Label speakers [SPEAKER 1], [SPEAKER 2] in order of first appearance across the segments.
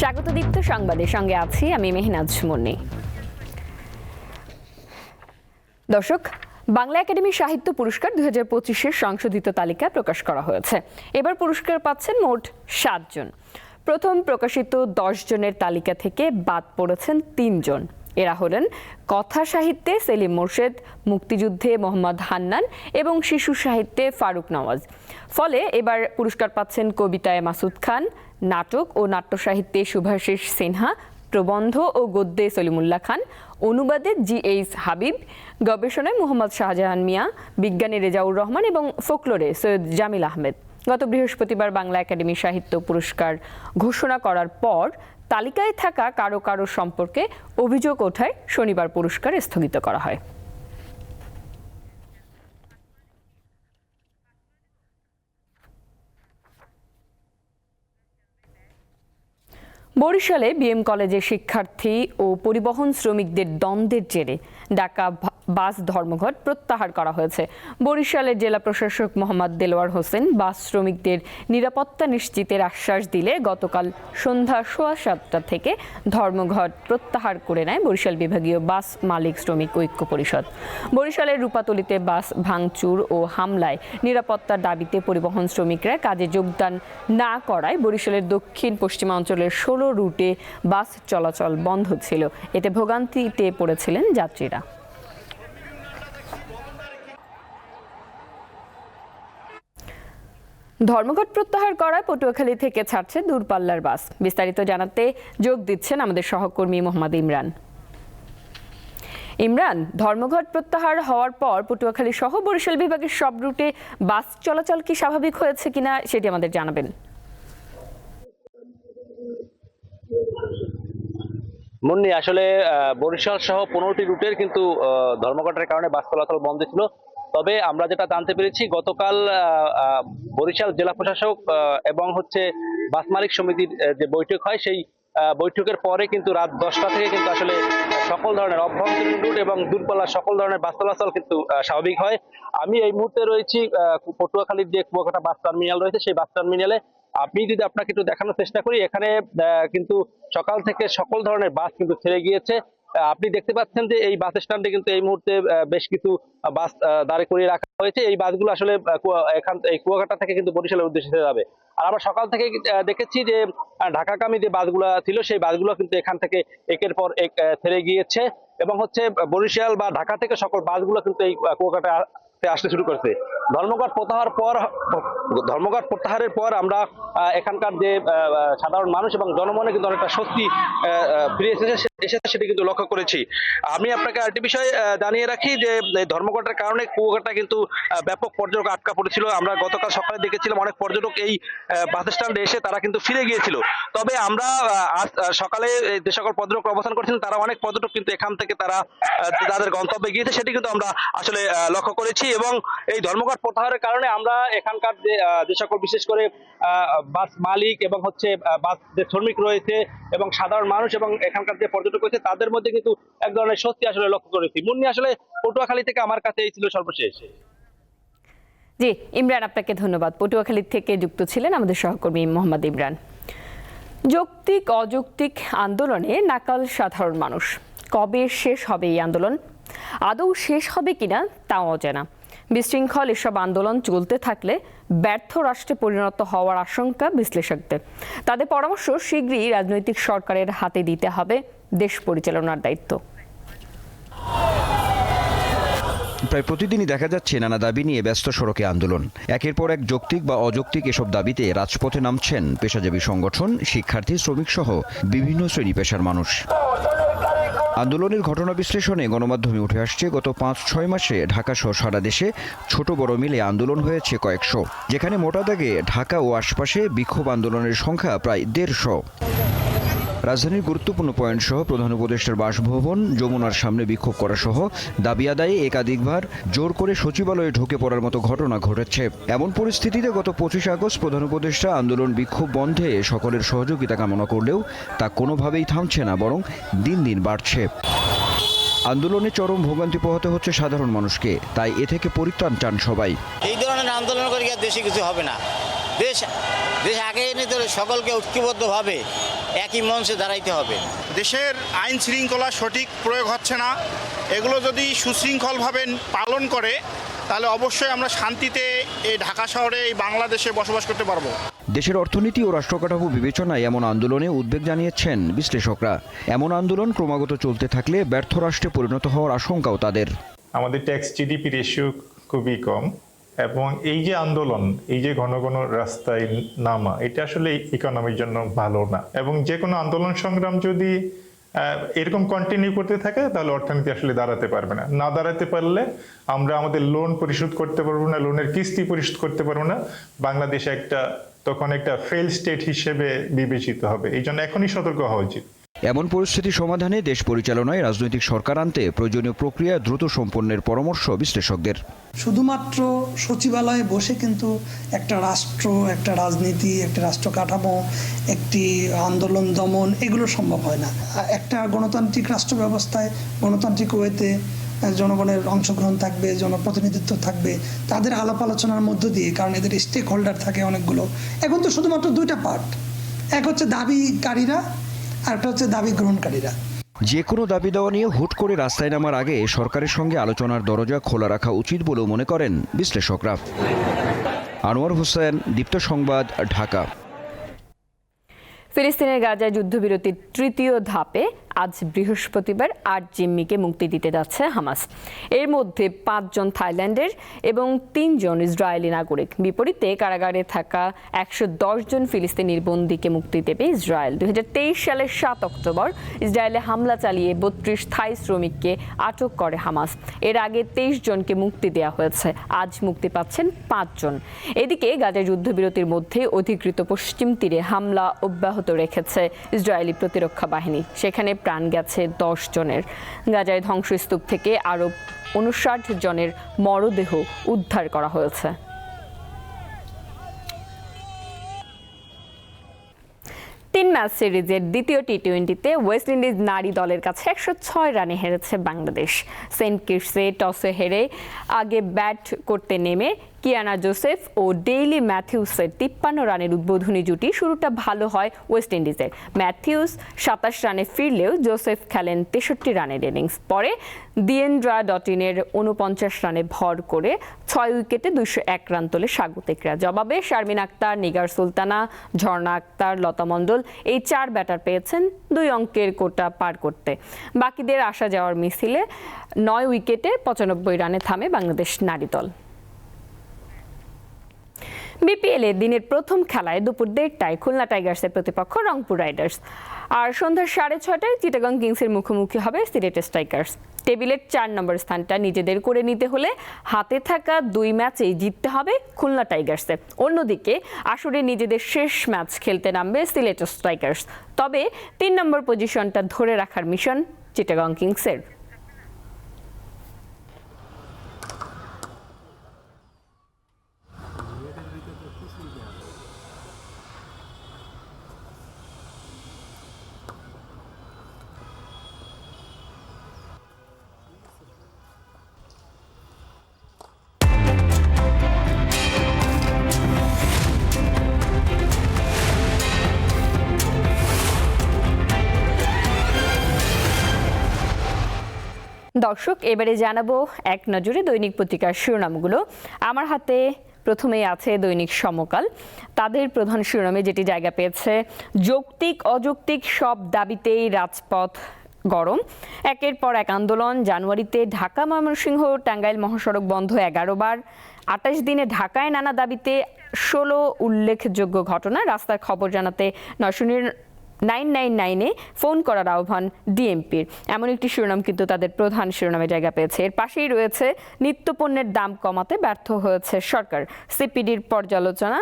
[SPEAKER 1] স্বাগত দীপ্ত সংবাদের সঙ্গে আছি আমি মেহনাজ মুন্নি। দর্শক, বাংলা একাডেমি সাহিত্য পুরস্কার দুই হাজার পঁচিশের সংশোধিত তালিকা প্রকাশ করা হয়েছে। এবার পুরস্কার পাচ্ছেন মোট সাতজন প্রথম প্রকাশিত দশ জনের তালিকা থেকে বাদ পড়েছেন তিনজন এরা হলেন কথা সাহিত্যে সেলিম মোর্শেদ, মুক্তিযুদ্ধে মোহাম্মদ হান্নান এবং শিশু সাহিত্যে ফারুক নওয়াজ। ফলে এবার পুরস্কার পাচ্ছেন কবিতায় মাসুদ খান নাটক ও নাট্য সাহিত্যে শুভাশিস সিনহা, প্রবন্ধ ও গদ্যে সলিমুল্লাহ খান, অনুবাদে জি এইচ হাবিব, গবেষণায় মোহাম্মদ শাহজাহান মিয়া, বিজ্ঞানী রেজাউর রহমান এবং ফোকলোরে সৈয়দ জামিল আহমেদ। গত বৃহস্পতিবার বাংলা একাডেমি সাহিত্য পুরস্কার ঘোষণা করার পর তালিকায় থাকা কারও কারও সম্পর্কে অভিযোগ ওঠায় শনিবার পুরস্কার স্থগিত করা হয়। বরিশালে বিএম কলেজের শিক্ষার্থী ও পরিবহন শ্রমিকদের দ্বন্দ্বের জেরে ভা- বাস ধর্মঘট প্রত্যাহার করা হয়েছে। বরিশালের জেলা প্রশাসক মোহাম্মদ দেলোয়ার হোসেন বাস শ্রমিকদের নিরাপত্তা নিশ্চিতের আশ্বাস দিলে গতকাল সন্ধ্যা সোয়া সাতটা থেকে ধর্মঘট প্রত্যাহার করে নেয় বরিশাল বিভাগীয় বাস মালিক শ্রমিক ঐক্য পরিষদ। বরিশালের রূপাতলিতে বাস ভাঙচুর ও হামলায় নিরাপত্তার দাবিতে পরিবহন শ্রমিকরা কাজে যোগদান না করায় বরিশালের দক্ষিণ পশ্চিমাঞ্চলের ষোলো রুটে বাস চলাচল বন্ধ ছিল। এতে ভোগান্তিতে পড়েছিলেন যাত্রীরা। ধর্মঘট প্রত্যাহার করায় পটুয়াখালী থেকে ছাড়ছে দূরপাল্লার বাস। বিস্তারিত জানাতে যোগ দিচ্ছেন আমাদের সহকর্মী মোহাম্মদ ইমরান। ইমরান, ধর্মঘট প্রত্যাহার হওয়ার পর পটুয়াখালী সহ বরিশাল বিভাগের সব রুটে বাস চলাচল কি স্বাভাবিক হয়েছে কিনা সেটি আমাদের জানাবেন।
[SPEAKER 2] মুন্নি, আসলে বরিশাল সহ পনেরোটি রুটের কিন্তু ধর্মঘটের কারণে বাস চলাচল বন্ধ ছিল। তবে আমরা যেটা জানতে পেরেছি, গতকাল বরিশাল জেলা প্রশাসক এবং হচ্ছে বাস মালিক সমিতির যে বৈঠক হয়, সেই বৈঠকের পরে কিন্তু রাত দশটা থেকে কিন্তু আসলে সকল ধরনের অভ্যন্তরীণ রুট এবং দূরপাল্লার সকল ধরনের বাস চলাচল কিন্তু স্বাভাবিক হয়। আমি এই মুহূর্তে রয়েছি পটুয়াখালীর যে কুয়াকাটা বাস টার্মিনাল রয়েছে, সেই বাস টার্মিনালে। আমি যদি আপনাকে একটু দেখানোর চেষ্টা করি, এখানে কিন্তু সকাল থেকে সকল ধরনের বাস কিন্তু ছেড়ে গিয়েছে। আপনি দেখতে পাচ্ছেন যে এই বাস স্ট্যান্ডে কিন্তু এই মুহূর্তে বেশ কিছু বাস দাঁড় করিয়ে রাখা হয়েছে। এই বাসগুলো আসলে এখান এই কুয়াকাটা থেকে কিন্তু বরিশালের উদ্দেশ্যে যাবে। আর আমরা সকাল থেকে দেখেছি যে আহ, ঢাকাগামী যে বাসগুলো ছিল সেই বাসগুলো কিন্তু এখান থেকে একের পর এক ছেড়ে গিয়েছে। এবং হচ্ছে বরিশাল বা ঢাকা থেকে সকল বাসগুলো কিন্তু এই কুয়াকাটা আসতে শুরু করেছে। ধর্মঘট প্রত্যাহার পর, ধর্মঘট প্রত্যাহারের পর আমরা এখানকার যে সাধারণ মানুষ এবং জনমনে কিন্তু অনেকটা স্বস্তি ফিরে এসেছে এসেছে সেটা কিন্তু লক্ষ্য করেছি। আমি আপনাকে আরেকটি বিষয় জানিয়ে রাখি যে ধর্মঘটের কারণে কুয়াকাটা কিন্তু ব্যাপক পর্যটক আটকা পড়েছিল। আমরা গতকাল সকালে দেখেছিলাম অনেক পর্যটক এই বাস স্ট্যান্ডে এসে তারা কিন্তু ফিরে গিয়েছিল। তবে আমরা আজ সকালে যে সকল পর্যটক অবস্থান করছেন, তারা অনেক পর্যটক কিন্তু এখান থেকে তারা তাদের গন্তব্যে গিয়েছে, সেটি কিন্তু আমরা আসলে লক্ষ্য করেছি এবং এই ধর্মঘট প্রত্যাহারের কারণে আমরা এখানকার যে সকল বিশেষ করে বাস মালিক এবং হচ্ছে বাস যে শ্রমিক রয়েছে এবং সাধারণ মানুষ এবং এখানকার যে পর্যটক রয়েছে, তাদের মধ্যে কিন্তু এক ধরনের স্বস্তি আসলে লক্ষ্য করেছি। মুন্নি, আসলে পটুয়াখালী থেকে আমার কাছে এই ছিল সর্বশেষ।
[SPEAKER 1] জি, ইমরান, আপনাকে ধন্যবাদ। পটুয়াখালী থেকে যুক্ত ছিলেন আমাদের সহকর্মী মোহাম্মদ ইমরান। যৌক্তিক, অযৌক্তিক আন্দোলনে নাকাল সাধারণ মানুষ। কবে শেষ হবে এই আন্দোলন? আদৌ শেষ হবে কিনা তাও অজানা। বিশৃঙ্খল এসব আন্দোলন চলতে থাকলে ব্যর্থ রাষ্ট্রে পরিণত হওয়ার আশঙ্কা বিশ্লেষকদের। তাদের পরামর্শ শীঘ্রই রাজনৈতিক সরকারের হাতে দিতে হবে দেশ পরিচালনার দায়িত্ব।
[SPEAKER 3] প্রায় প্রতিদিনই দেখা যাচ্ছে নানা দাবি নিয়ে ব্যস্ত সড়কে আন্দোলন। একের পর এক যৌক্তিক বা অযৌক্তিক এসব দাবিতে রাজপথে নামছেন পেশাজীবী সংগঠন, শিক্ষার্থী শ্রমিক সহ বিভিন্ন শ্রেণি পেশার মানুষ। আন্দোলনের ঘটনা বিশ্লেষণে গণমাধ্যমে উঠে আসছে, গত পাঁচ ছয় মাসে ঢাকা সহ সারা দেশে ছোট বড় মিলে আন্দোলন হয়েছে কয়েকশো, যেখানে মোটা দাগে ঢাকা ও আশপাশে বিক্ষোভ আন্দোলনের সংখ্যা প্রায় দেড়শো। রাজধানীর গুরুত্বপূর্ণ পয়েন্ট সহ প্রধান উপদেষ্টার বাসভবন, যমুনার সামনে বিক্ষোভ করা সহ দাবি আদায়ে একাধিকবার জোর করে সচিবালয়ে ঢুকে পড়ার মতো ঘটনা ঘটেছে। এমন পরিস্থিতিতে গত পঁচিশে আগস্ট প্রধান উপদেষ্টা আন্দোলন বিক্ষোভ বন্ধে সকলের সহযোগিতা কামনা করলেও তা কোনোভাবেই থামছে না, বরং দিন দিন বাড়ছে। আন্দোলনে চরম ভোগান্তি পোহাতে হচ্ছে সাধারণ মানুষকে, তাই এ থেকে পরিত্রাণ চান সবাই।
[SPEAKER 4] এই ধরনের আন্দোলন করে দেশে কিছু হবে না? দেশ দেশ আগে এনে তো সকলকে ঐক্যবদ্ধভাবে একই মঞ্চে দাঁড়াইতে হবে।
[SPEAKER 5] দেশের আইন শৃঙ্খলা সঠিক প্রয়োগ হচ্ছে না। এগুলো যদি সুশৃঙ্খলভাবে পালন করে তাহলে অবশ্যই আমরা শান্তিতে এই ঢাকা শহরে এই বাংলাদেশে বসবাস করতে পারব।
[SPEAKER 3] দেশের অর্থনীতি ও রাষ্ট্রকাঠামো বিবেচনায় এমন আন্দোলনে উদ্বেগ জানিয়েছেন বিশ্লেষকরা। এমন আন্দোলন ক্রমাগত চলতে থাকলে ব্যর্থ রাষ্ট্রে পরিণত হওয়ার আশঙ্কাও তাদের।
[SPEAKER 6] আমাদের ট্যাক্স জিডিপি রেশিও খুবই কম। এবং এই যে আন্দোলন, এই যে ঘন ঘন রাস্তায় নামা, এটা আসলে ইকোনমির জন্য ভালো না। এবং যে কোনো আন্দোলন সংগ্রাম যদি এরকম কন্টিনিউ করতে থাকে, তাহলে অর্থনীতি আসলে দাঁড়াতে পারবে না। না দাঁড়াতে পারলে আমরা আমাদের লোন পরিশোধ করতে পারব না লোনের কিস্তি পরিশোধ করতে পারব না। বাংলাদেশ একটা, তখন একটা ফেল স্টেট হিসেবে বিবেচিত হবে। এই জন্য এখনই সতর্ক হওয়া উচিত।
[SPEAKER 3] এমন পরিস্থিতি সমাধানে দেশ পরিচালনায় রাজনৈতিক সরকার আনতে প্রয়োজনীয় প্রক্রিয়া দ্রুত সম্পন্নের পরামর্শ বিশ্লেষকদের।
[SPEAKER 7] শুধুমাত্র সচিবালয়ে বসে কিন্তু একটা রাষ্ট্র, একটা রাজনীতি, একটা রাষ্ট্র কাঠামো, একটি আন্দোলন দমন এগুলো সম্ভব হয় না। একটা গণতান্ত্রিক রাষ্ট্র ব্যবস্থায়, গণতান্ত্রিক ওয়েতে জনগণের অংশগ্রহণ থাকবে, জনপ্রতিনিধিত্ব থাকবে, তাদের আলাপ আলোচনার মধ্য দিয়ে, কারণ এদের স্টেক হোল্ডার থাকে অনেকগুলো। এখন তো শুধুমাত্র দুইটা পার্ট এক হচ্ছে দাবিকারীরা আর একটা হচ্ছে দাবি গ্রহণকারীরা।
[SPEAKER 3] যে কোনো দাবি দেওয়া নিয়ে হুট করে রাস্তায় নামার আগে সরকারের সঙ্গে আলোচনার দরজা খোলা রাখা উচিত বলেও মনে করেন বিশ্লেষকরা। আনোয়ার হোসেন, দীপ্ত সংবাদ, ঢাকা।
[SPEAKER 1] ফিলিস্তিনের গাজায় যুদ্ধবিরতির তৃতীয় ধাপে আজ বৃহস্পতিবার আট জিম্মিকে মুক্তি দিতে যাচ্ছে হামাস। এর মধ্যে পাঁচজন থাইল্যান্ডের এবং তিনজন ইসরায়েলি নাগরিক। বিপরীতে কারাগারে থাকা একশো দশ জন ফিলিস্তিনির বন্দীকে মুক্তি দেবে ইসরায়েল। দুই হাজার তেইশ সালের সাত অক্টোবর ইসরায়েলে হামলা চালিয়ে বত্রিশ থাই শ্রমিককে আটক করে হামাস। এর আগে তেইশ জনকে মুক্তি দেওয়া হয়েছে। আজ মুক্তি পাচ্ছেন পাঁচজন। এদিকে গাজায় যুদ্ধবিরতির মধ্যে অধিকৃত পশ্চিম তীরে হামলা অব্যাহত রেখেছে ইসরায়েলি প্রতিরক্ষা বাহিনী। সেখানে প্রাণ গেছে দশ জনের। গাজায় ধ্বংসস্তূপ থেকে আরও উনষাট জনের মরদেহ উদ্ধার করা হয়েছে। তিন ম্যাচ সিরিজের দ্বিতীয় টি টোয়েন্টিতে ওয়েস্ট ইন্ডিজ নারী দলের কাছে একশো ছয় রানে হেরেছে বাংলাদেশ। সেন্ট কিটসে টসে হেরে আগে ব্যাট করতে নেমে কিয়ানা জোসেফ ও ডেইলি ম্যাথিউসের তিপ্পান্ন রানের উদ্বোধনী জুটি শুরুটা ভালো হয় ওয়েস্ট ইন্ডিজের। ম্যাথিউস সাতাশ রানে ফিরলেও জোসেফ খেলেন তেষট্টি রানের ইনিংস। পরে দিয়েন্দ্রা ডটিনের উনপঞ্চাশ রানে ভর করে ছয় উইকেটে দুইশো এক রান তোলে স্বাগতিকরা। জবাবে শারমিন আক্তার, নিগার সুলতানা, ঝর্ণা আক্তার, লতা মণ্ডল এই চার ব্যাটার পেয়েছেন দুই অঙ্কের কোটা পার করতে। বাকিদের আসা যাওয়ার মিছিলে নয় উইকেটে পঁচানব্বই রানে থামে বাংলাদেশ নারী দল। বিপিএল দিনের প্রথম খেলায় দুপুর দেড়টায় খুলনা টাইগার্সের প্রতিপক্ষ রংপুর রাইডার্স। আর সন্ধ্যা সাড়ে ছটায় চিটাগং কিংসের মুখোমুখি হবে সিলেট স্ট্রাইকার্স। টেবিলের চার নম্বর স্থানটা নিজেদের করে নিতে হলে হাতে থাকা দুই ম্যাচেই জিততে হবে খুলনা টাইগার্সে। অন্যদিকে আসরে নিজেদের শেষ ম্যাচ খেলতে নামবে সিলেট স্ট্রাইকার্স। তবে তিন নম্বর পজিশনটা ধরে রাখার মিশন চিটাগং কিংসের। দর্শক, এবারে জানাব এক নজরে দৈনিক পত্রিকার শিরোনামগুলো। আমার হাতে প্রথমেই আছে দৈনিক সমকাল। তাদের প্রধান শিরোনামে যেটি জায়গা পেয়েছে, যৌক্তিক, অযৌক্তিক সব দাবিতেই রাজপথ গরম। একের পর এক আন্দোলন, জানুয়ারিতে ঢাকা ময়মনসিংহ, টাঙ্গাইল মহাসড়ক বন্ধ এগারো বার। আঠাশ দিনে ঢাকায় নানা দাবিতে ষোলো উল্লেখযোগ্য ঘটনা। রাস্তার খবর জানাতে নয়শো নাইন নাইন নাইনে ফোন করার আহ্বান ডিএমপির। এমন একটি শিরোনাম কিন্তু তাদের প্রধান শিরোনামে জায়গা পেয়েছে। এর পাশেই রয়েছে নিত্যপণ্যের দাম কমাতে ব্যর্থ হয়েছে সরকার। সিপিডির পর্যালোচনা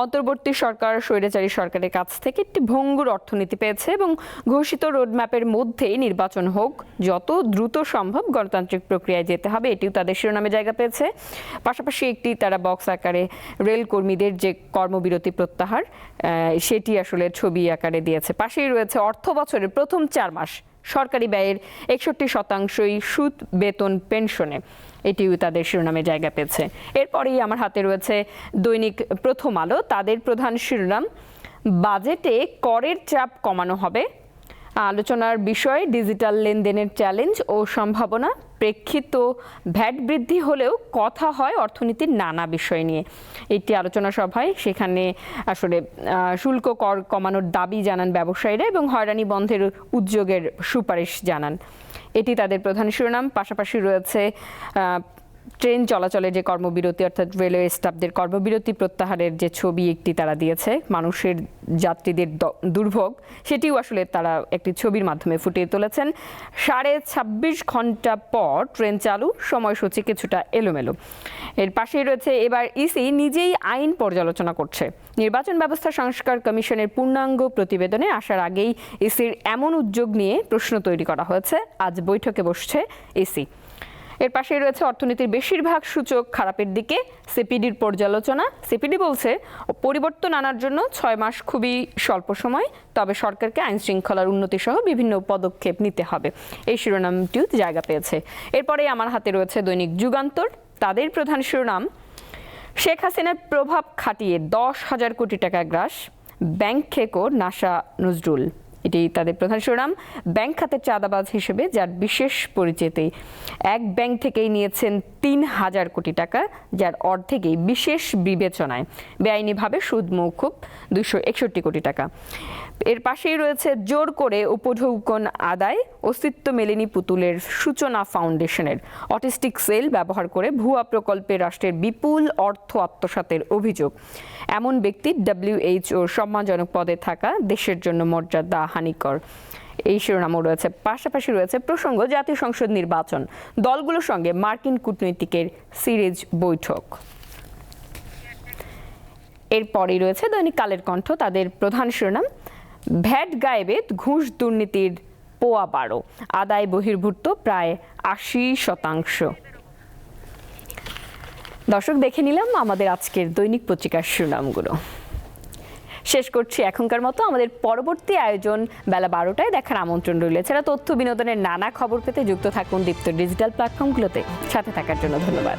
[SPEAKER 1] অন্তর্বর্তী সরকার স্বৈরাচারী সরকারের কাছ থেকে একটি ভঙ্গুর অর্থনীতি পেয়েছে এবং ঘোষিত রোডম্যাপের মধ্যেই নির্বাচন হোক, যত দ্রুত সম্ভব গণতান্ত্রিক প্রক্রিয়ায় যেতে হবে, এটিও তাদের শিরোনামে জায়গা পেয়েছে। পাশাপাশি একটি তারা বক্স আকারে রেল কর্মীদের যে কর্মবিরতি প্রত্যাহার সেটি আসলে ছবি আকারে দিয়েছে। পাশেই রয়েছে অর্থ বছরের প্রথম চার মাস। সরকারি ব্যয়ের একষট্টি শতাংশই সুদ, বেতন, পেনশনে। এটিও তাদের শিরোনামে জায়গা পেয়েছে। এরপরেই আমার হাতে রয়েছে দৈনিক প্রথম আলো। তাদের প্রধান শিরোনাম, বাজেটে করের চাপ কমানো হবে। আলোচনার বিষয়, ডিজিটাল লেনদেনের চ্যালেঞ্জ ও সম্ভাবনা, প্রেক্ষিত ভ্যাট বৃদ্ধি হলেও কথা হয় অর্থনীতির নানা বিষয় নিয়ে। একটি আলোচনা সভায় সেখানে আসলে শুল্ক কর কমানোর দাবি জানান ব্যবসায়ীরা এবং হয়রানি বন্ধের উদ্যোগের সুপারিশ জানান। এটি তাদের প্রধান শিরোনাম, পাশাপাশি রয়েছে ট্রেন চলাচলের যে কর্মবিরতি, অর্থাৎ রেলওয়ে স্টাফদের কর্মবিরতি প্রত্যাহারের যে ছবি একটি তারা দিয়েছে, মানুষের যাত্রীদের দুর্ভোগ, সেটিও আসলে তারা একটি ছবির মাধ্যমে ফুটিয়ে তুলেছেন। সাড়ে ছাব্বিশ ঘণ্টা পর ট্রেন চালু, সময়সূচি কিছুটা এলোমেলো। এর পাশেই রয়েছে এবার ইসি, নিজেই আইন পর্যালোচনা করছে। নির্বাচন ব্যবস্থা সংস্কার কমিশনের পূর্ণাঙ্গ প্রতিবেদনে আসার আগেই ইসির এমন উদ্যোগ নিয়ে প্রশ্ন তৈরি করা হয়েছে। আজ বৈঠকে বসছে ইসি। এর পাশেই রয়েছে অর্থনীতির বেশিরভাগ সূচক খারাপের দিকে। সিপিডির পর্যালোচনা, সিপিডি বলছে, পরিবর্তন আনার জন্য ছয় মাস খুবই স্বল্প সময়, তবে সরকারকে আইন শৃঙ্খলার উন্নতি সহ বিভিন্ন পদক্ষেপ নিতে হবে। এই শিরোনামটিও জায়গা পেয়েছে। এরপরে আমার হাতে রয়েছে দৈনিক যুগান্তর। তাদের প্রধান শিরোনাম, শেখ হাসিনার প্রভাব খাটিয়ে দশ হাজার কোটি টাকা গ্রাস, ব্যাংক খেকো, নাসা, নজরুল। এটি তাদের প্রধান শিরোনাম, ব্যাংক খাতের চাঁদাবাজ হিসেবে যার বিশেষ পরিচিতি। এক ব্যাংক থেকেই নিয়েছেন তিন হাজার কোটি টাকা, যার অর্ধেকই বিশেষ বিবেচনায়। বেআইনিভাবে সুদ মৌকুব দুশো একষট্টি কোটি টাকা। এর পাশেই রয়েছে জোর করে উপঢৌকন আদায়, অস্তিত্ব মেলেনি পুতুলের সূচনা ফাউন্ডেশনের। অটিস্টিক সেল ব্যবহার করে ভুয়া প্রকল্পে রাষ্ট্রের বিপুল অর্থ আত্মসাতের অভিযোগ। এমন ব্যক্তি ডব্লিউএইচও সম্মানজনক পদে থাকা দেশের জন্য মর্যাদা হানিকর। এই শিরোনামও রয়েছে। পাশাপাশি রয়েছে প্রসঙ্গ, জাতীয় সংসদ নির্বাচন, দলগুলোর সঙ্গে মার্কিন কূটনীতিকের সিরিজ বৈঠক। এরপরই রয়েছে দৈনিক কালের কণ্ঠ, তাদের প্রধান শিরোনাম, ভ্যাট গায়েবে ঘুষ দুর্নীতির পোয়া বারো, আদায় বহির্ভূত প্রায় আশি শতাংশ। দর্শক, দেখে নিলাম আমাদের আজকের দৈনিক পত্রিকার শিরোনামগুলো। শেষ করছি এখনকার মতো। আমাদের পরবর্তী আয়োজন বেলা বারোটায় দেখার আমন্ত্রণ রইল। এছাড়া তথ্য বিনোদনের নানা খবর পেতে যুক্ত থাকুন দীপ্ত ডিজিটাল প্ল্যাটফর্মগুলোতে। সাথে থাকার জন্য ধন্যবাদ।